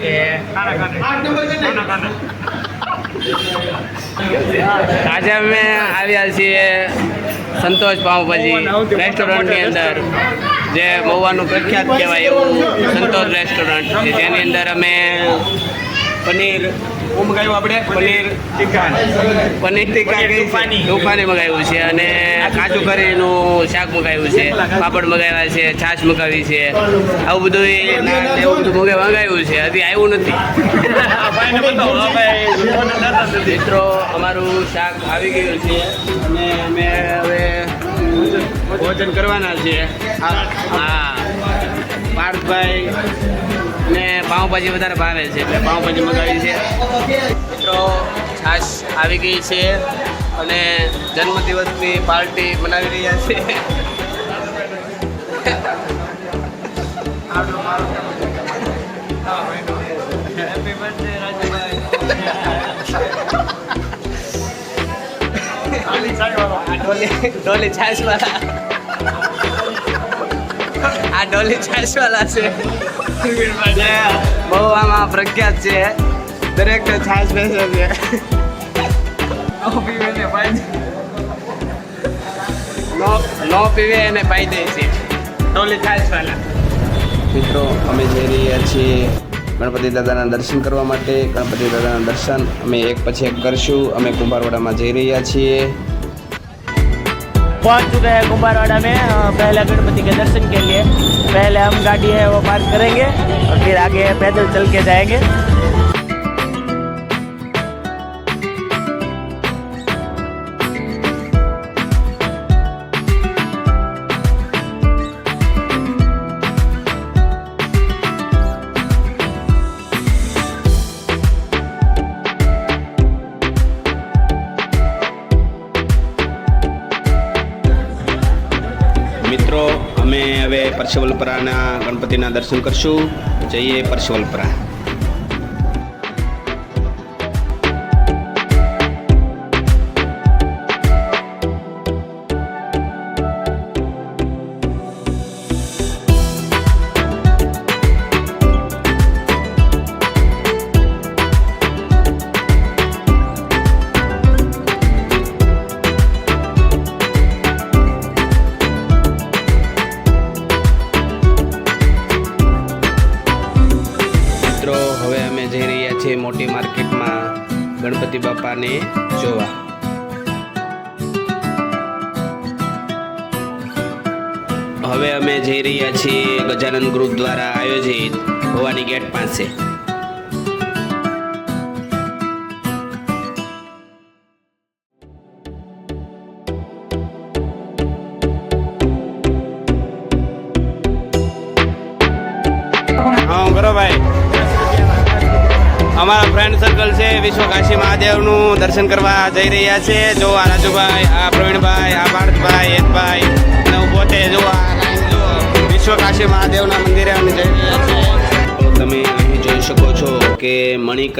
કે આજે અમે આવ્યા છીએ સંતોષ પાઉંભાજી રેસ્ટોરન્ટની અંદર. જે મહુવાનું પ્રખ્યાત કહેવાય એવું સંતોષ રેસ્ટોરન્ટ છે. જેની અંદર અમે પનીર શું મગાવ્યું આપણે પનીર ટીકા પનીર ટીકા તૂફાની. મગાવ્યું છે અને કાજુ કરીનું શાક મગાવ્યું છે પાપડ મગાવ્યા છે છાશ મગાવી છે. આવું બધું એવું બધું મગા- મગાવ્યું છે. હજી આવ્યું નથી. મિત્રો અમારું શાક આવી ગયું છે અને અમે હવે ભોજન કરવાના છીએ હા હા. પાર્થભાઈ ને પાઉંભાજી વધારે ભાવે છે, એટલે પાઉંભાજી મગાવી છે. મિત્રો, છાશ આવી ગઈ છે અને જન્મદિવસની પાર્ટી મનાવી રહ્યા છે. ડોલી છાશવાળા. આ ડોલી છાશવાળા છે. બહુ આમાં પ્રખ્યાત છે. દરેક છાશ બેસે છે. પીવે એને પાઈ દે છે. મિત્રો અમે જઈ રહ્યા છીએ ગણપતિ દાદાના દર્શન કરવા માટે. ગણપતિ દાદાના દર્શન અમે એક પછી એક કરશું. અમે કુંભારવાડામાં જઈ રહ્યા છીએ. पहुंच चुके हैं कुंभारवाड़ा में अ, पहले गणपति के दर्शन के लिए पहले हम गाड़ी है वो पार्क करेंगे और फिर आगे पैदल चल के जाएंगे અમે હવે પરસવલપરાના ગણપતિના દર્શન કરશું. જઈએ પરસવલપરા. ગણપતિ બાપાને જોવા. હવે અમે જઈ રહ્યા છીએ ગજાનંદ ગ્રુપ દ્વારા આયોજિત ભવાની ગેટ પાસે. હા ભાઈ. અમારા ફ્રેન્ડ સર્કલ છે, વિશ્વ કાશી મહાદેવનું દર્શન કરવા જઈ રહ્યા છે. જો આ રાજુભાઈ, આ પ્રવીણભાઈ, આ પાર્થભાઈ હેતભાઈ, અને હું પોતે જો આ વિશ્વ કાશી મહાદેવના મંદિરે અમે જઈ રહ્યા છીએ. તમે અહીં જોઈ શકો છો કે મણિક,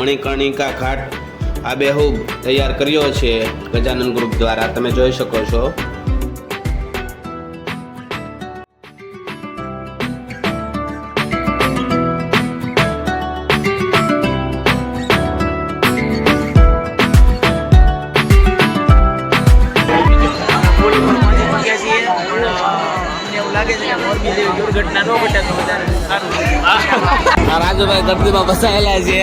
મણિકર્ણિકા ઘાટ આ બેહુ તૈયાર કર્યો છે ગજાનંદ ગ્રુપ દ્વારા. તમે જોઈ શકો છો. આ રાજુભાઈ ગરદીમાં બસાયેલા છે.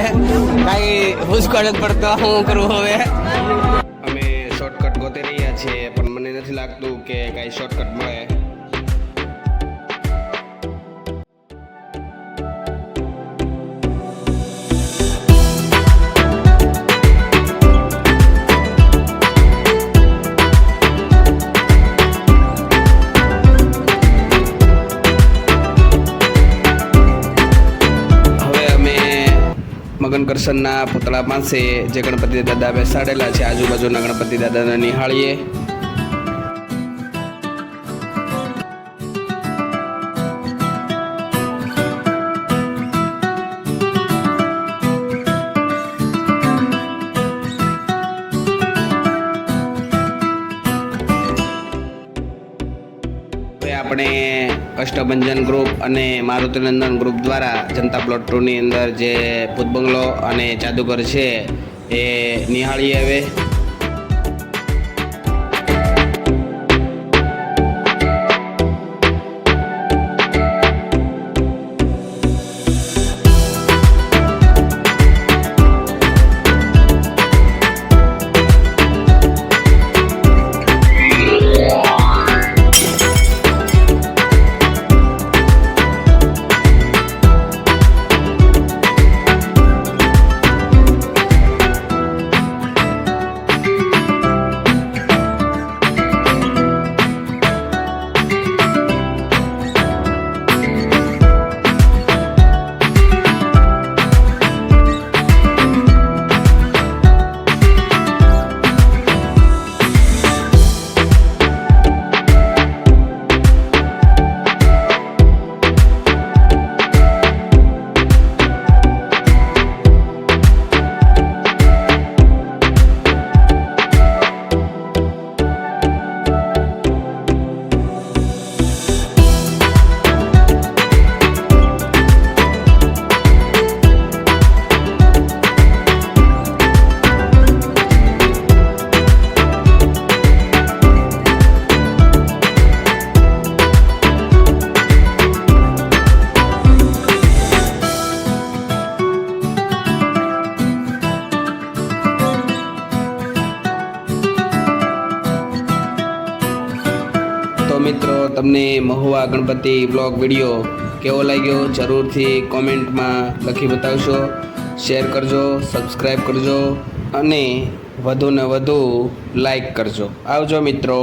કાંઈ ભૂસકોડ જ પડતો હું કરવું હવે? અમે શોર્ટકટ ગોતી રહ્યા છીએ, પણ મને નથી લાગતું કે કાંઈ શોર્ટકટ મળે. કરશનના પૂતળા પાસે જે ગણપતિ દાદા બેસાડેલા છે. આજુબાજુના ગણપતિ દાદાને નિહાળીએ. આપણે ગ્રુપ અને મારુતિનંદન ગ્રુપ દ્વારા જનતા પ્લોટ ટુની અંદર જે ભૂત બંગલો અને જાદુગર છે એ નિહાળી હવે તમને મહુવા ગણપતિ બ્લોગ વીડિયો કેવો લાગ્યો જરૂરથી કોમેન્ટમાં લખી બતાવશો, શેર કરજો સબસ્ક્રાઈબ કરજો અને વધુને વધુ લાઈક કરજો. આવજો મિત્રો.